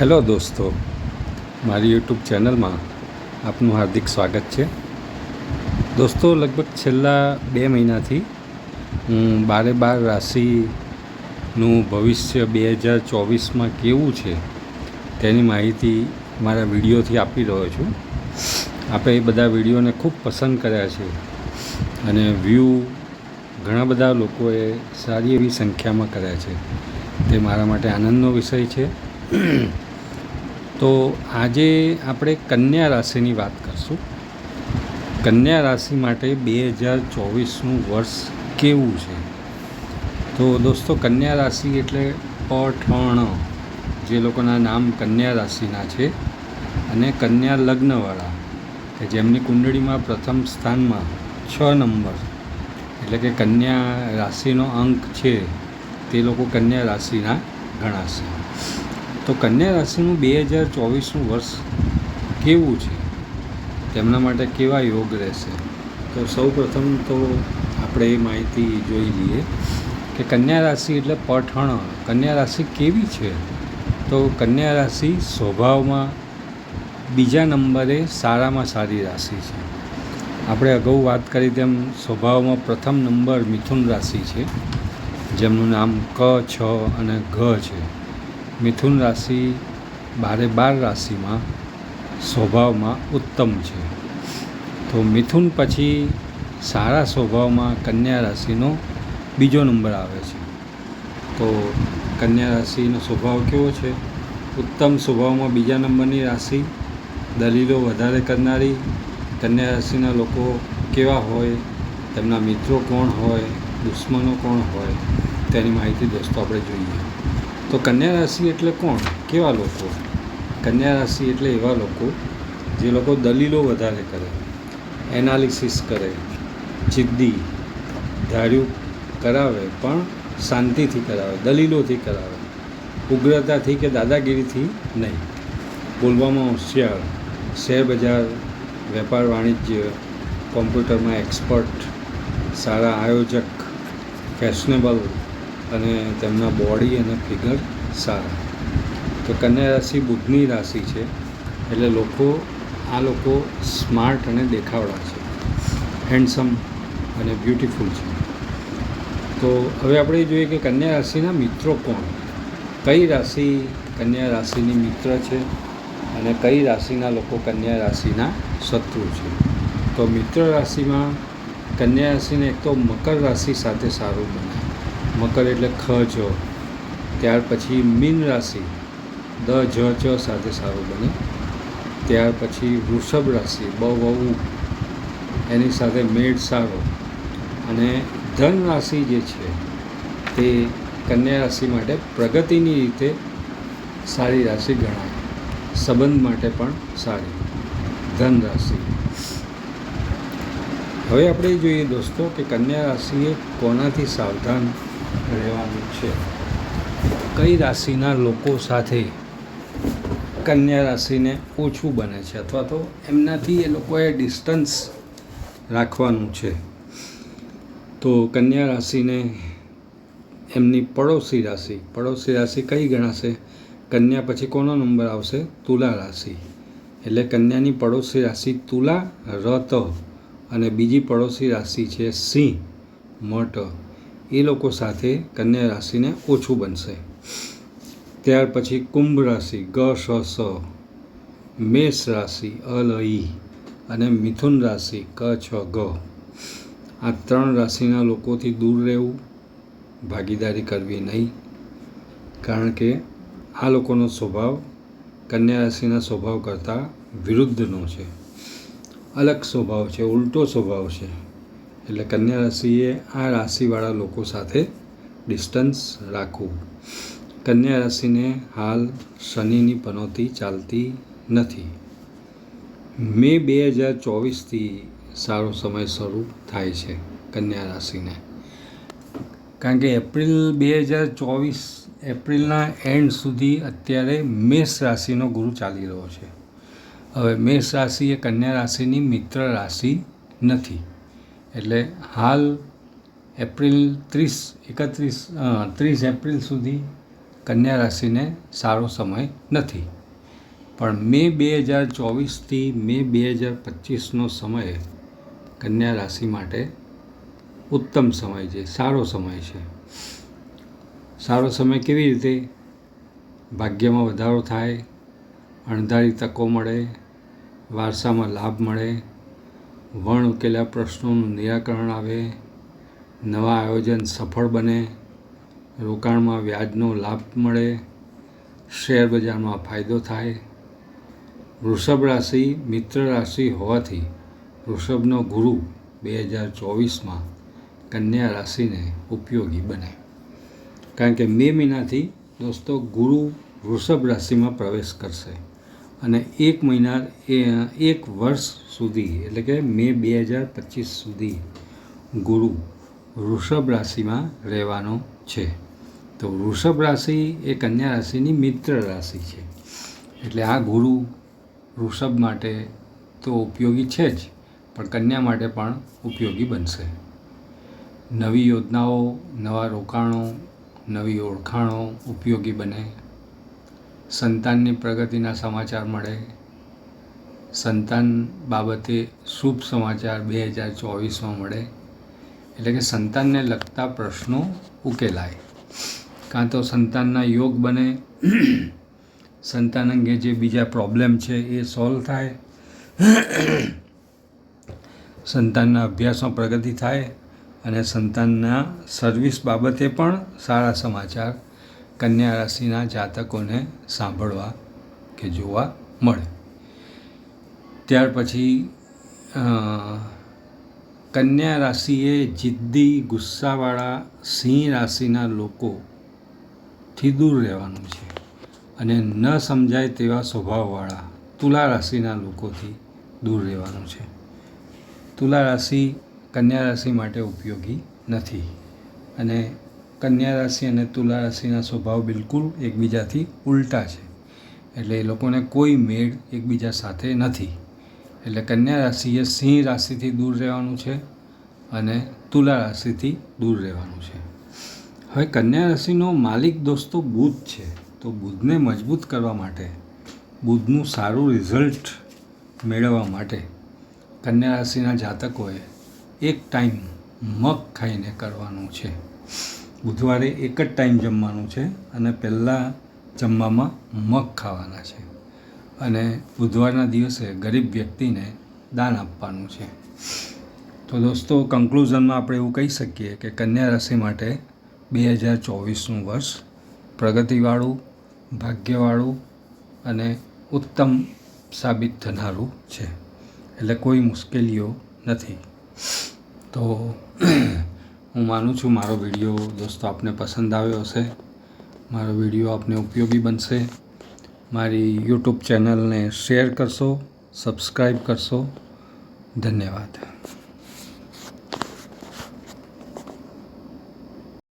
Hello દોસ્તો, મારી YouTube ચેનલમાં આપનું હાર્દિક સ્વાગત છે. દોસ્તો, લગભગ છેલ્લા બે મહિનાથી હું બારે બાર રાશિનું ભવિષ્ય બે હજાર ચોવીસમાં કેવું છે તેની માહિતી મારા વિડીયોથી આપી રહ્યો છું. આપણે એ બધા વિડીયોને ખૂબ પસંદ કર્યા છે અને વ્યૂ ઘણા બધા લોકોએ સારી એવી સંખ્યામાં કર્યા છે. તે મારા માટે આનંદનો વિષય છે. તો આજે આપણે કન્યા રાશિની વાત કરશું. કન્યા રાશિ માટે બે હજાર ચોવીસનું વર્ષ કેવું છે? તો દોસ્તો, કન્યા રાશિ એટલે પઠણ જે લોકોના નામ કન્યા રાશિના છે અને કન્યા લગ્નવાળા, કે જેમની કુંડળીમાં પ્રથમ સ્થાનમાં છ નંબર, એટલે કે કન્યા રાશિનો અંક છે, તે લોકો કન્યા રાશિના ગણાશે. તો કન્યા રાશિનું બે હજાર ચોવીસનું વર્ષ કેવું છે? તેમના માટે કેવા યોગ રહેશે? તો સૌ પ્રથમ તો આપણે એ માહિતી જોઈ લઈએ કે કન્યા રાશિ એટલે પઠણ. કન્યા રાશિ કેવી છે? તો કન્યા રાશિ સ્વભાવમાં બીજા નંબરે સારામાં સારી રાશિ છે. આપણે અગાઉ વાત કરી તેમ સ્વભાવમાં પ્રથમ નંબર મિથુન રાશિ છે, જેમનું નામ ક, છ અને ઘ છે. મિથુન રાશિ બારે બાર રાશિમાં સ્વભાવમાં ઉત્તમ છે. તો મિથુન પછી સારા સ્વભાવમાં કન્યા રાશિનો બીજો નંબર આવે છે. તો કન્યા રાશિનો સ્વભાવ કેવો છે? ઉત્તમ સ્વભાવમાં બીજા નંબરની રાશિ, દલીલો વધારે કરનારી કન્યા રાશિના લોકો કેવા હોય? તેમના મિત્રો કોણ હોય? દુશ્મનો કોણ હોય? તેની માહિતી દોસ્તો આપણે જોઈએ. તો કન્યા રાશિ એટલે કોણ? કેવા લોકો? કન્યા રાશિ એટલે એવા લોકો જે લોકો દલીલો વધારે કરે, એનાલિસિસ કરે, જિદ્દી, ધાર્યું કરાવે પણ શાંતિથી કરાવે, દલીલોથી કરાવે, ઉગ્રતાથી કે દાદાગીરીથી નહીં. બોલવામાં હોશિયાર શેર બજાર વેપાર વાણિજ્ય, કોમ્પ્યુટરમાં એક્સપર્ટ સારા આયોજક, ફેશનેબલ અને તેમના બોડી અને ફિગર સારા. તો કન્યા રાશિ બુધની રાશિ છે, એટલે લોકો, આ લોકો સ્માર્ટ અને દેખાવડા છે. હેન્ડસમ અને બ્યુટિફુલ છે. તો હવે આપણે જોઈએ કે કન્યા રાશિના મિત્રો કોણ? કઈ રાશિ કન્યા રાશિની મિત્ર છે અને કઈ રાશિના લોકો કન્યા રાશિના શત્રુ છે? તો મિત્ર રાશિમાં કન્યા રાશિને એક તો મકર રાશિ સાથે સારું બને. મકર એટલે ખ, જ ત્યાર પછી મીન રાશિ, દ, જ ચ સાથે સારું બને. ત્યાર પછી વૃષભ રાશિ, બ બહુ એની સાથે મેળ સારો. અને ધન રાશિ જે છે, તે કન્યા રાશિ માટે પ્રગતિની રીતે સારી રાશિ ગણાય. સંબંધ માટે પણ સારી. ધન રાશિ. હવે આપણે જોઈએ દોસ્તો કે કન્યા રાશિએ કોનાથી સાવધાન રહેવાનું છે. કઈ રાશિના લોકો સાથે કન્યા રાશિને ઓછું બને છે અથવા તો એમનાથી એ લોકોએ ડિસ્ટન્સ રાખવાનું છે? તો કન્યા રાશિને એમની પડોશી રાશિ પડોશી રાશિ કઈ ગણાશે? કન્યા પછી કોનો નંબર આવશે? તુલા રાશિ. એટલે કન્યાની પડોશી રાશિ તુલા, રત અને બીજી પડોશી રાશિ છે સિંહ, મટ. એ લોકો સાથે કન્યા રાશિને ઓછું બનશે. ત્યાર પછી કુંભ રાશિ, ગ, સ સ, મેષ રાશિ અલ ઈ અને મિથુન રાશિ, ક, છ, ગ. આ ત્રણ રાશિના લોકોથી દૂર રહેવું ભાગીદારી કરવી નહીં, કારણ કે આ લોકોનો સ્વભાવ કન્યા રાશિના સ્વભાવ કરતાં વિરુદ્ધનો છે. અલગ સ્વભાવ છે, ઉલટો સ્વભાવ છે. એટલે કન્યા રાશિએ આ રાશિવાળા લોકો સાથે ડિસ્ટન્સ રાખવું. કન્યા રાશિને હાલ શનિની પનોતી ચાલતી નથી. મે બે હજાર ચોવીસથી સારો સમય શરૂ થાય છે કન્યા રાશિને કારણ કે એપ્રિલ બે હજાર ચોવીસ, એપ્રિલના એન્ડ સુધી અત્યારે મેષ રાશિનો ગુરુ ચાલી રહ્યો છે. હવે મેષ રાશિ એ કન્યા રાશિની મિત્ર રાશિ નથી. એટલે હાલ એપ્રિલ ત્રીસ, એકત્રીસ ત્રીસ એપ્રિલ સુધી કન્યા રાશિને સારો સમય નથી. પણ મે બે હજાર ચોવીસથી મે બે હજાર પચીસનો સમય કન્યા રાશિ માટે ઉત્તમ સમય છે, સારો સમય છે. સારો સમય કેવી રીતે? ભાગ્યમાં વધારો થાય, અણધારી તકો મળે, વારસામાં લાભ મળે વણ ઉકેલા પ્રશ્નોનું નિરાકરણ આવે, નવા આયોજન સફળ બને, રોકાણમાં વ્યાજનો લાભ મળે, શેર બજારમાં ફાયદો થાય. વૃષભ રાશિ મિત્ર રાશિ હોવાથી વૃષભનો ગુરુ બે હજાર ચોવીસમાં કન્યા રાશિને ઉપયોગી બને. કારણ કે મે મહિનાથી દોસ્તો ગુરુ વૃષભ રાશિમાં પ્રવેશ કરશે. અને એક મહિના એક વર્ષ સુધી, એટલે કે મે બે હજાર પચીસ સુધી ગુરુ વૃષભ રાશિમાં રહેવાનો છે. તો વૃષભ રાશિ એ કન્યા રાશિની મિત્ર રાશિ છે. એટલે આ ગુરુ વૃષભ માટે તો ઉપયોગી છે જ, પણ કન્યા માટે પણ ઉપયોગી બનશે. નવી યોજનાઓ, નવા રોકાણો, નવી ઓળખાણો ઉપયોગી બને. સંતાનની પ્રગતિના સમાચાર મળે. સંતાન બાબતે શુભ સમાચાર બે હજાર ચોવીસમાં મળે. એટલે કે સંતાનને લગતા પ્રશ્નો ઉકેલાય. કાં તો સંતાનના યોગ બને, સંતાન અંગે જે બીજા પ્રોબ્લેમ છે એ સોલ્વ થાય. સંતાનના અભ્યાસમાં પ્રગતિ થાય અને સંતાનના સર્વિસ બાબતે પણ સારા સમાચાર કન્યા રાશિના જાતકોને સાંભળવા કે જોવા મળે. ત્યાર પછી કન્યા રાશિએ જિદ્દી, ગુસ્સાવાળા, સિંહ રાશિના લોકોથી દૂર રહેવાનું છે અને ન સમજાય તેવા સ્વભાવવાળા તુલા રાશિના લોકોથી દૂર રહેવાનું છે. તુલા રાશિ કન્યા રાશિ માટે ઉપયોગી નથી અને કન્યા રાશિ અને તુલા રાશિના સ્વભાવ બિલકુલ એકબીજાથી ઉલટા છે. એટલે એ લોકોને કોઈ મેળ એકબીજા સાથે નથી. એટલે કન્યા રાશિએ સિંહ રાશિથી દૂર રહેવાનું છે અને તુલા રાશિથી દૂર રહેવાનું છે. હવે કન્યા રાશિનો માલિક દોસ્તો બુધ છે. તો બુધને મજબૂત કરવા માટે બુધનું સારું રિઝલ્ટ મેળવવા માટે કન્યા રાશિના જાતકોએ એક ટાઈમ મગ ખાઈને કરવાનું છે. બુધવારે એક જ ટાઈમ જમવાનું છે અને પહેલાં જમવામાં મગ ખાવાના છે. અને બુધવારના દિવસે ગરીબ વ્યક્તિને દાન આપવાનું છે. તો દોસ્તો કન્ક્લુઝનમાં આપણે એવું કહી શકીએ કે કન્યા રાશિ માટે બે હજાર ચોવીસનું વર્ષ પ્રગતિવાળું, ભાગ્યવાળું અને ઉત્તમ સાબિત થનારું છે. એટલે કોઈ મુશ્કેલીઓ નથી. તો હું માનું છું મારો વીડિયો દોસ્તો આપને પસંદ આવ્યો હશે. મારો વીડિયો આપને ઉપયોગી બનશે. મારી યુટ્યુબ ચેનલને શેર કરશો સબસ્ક્રાઈબ કરશો. ધન્યવાદ.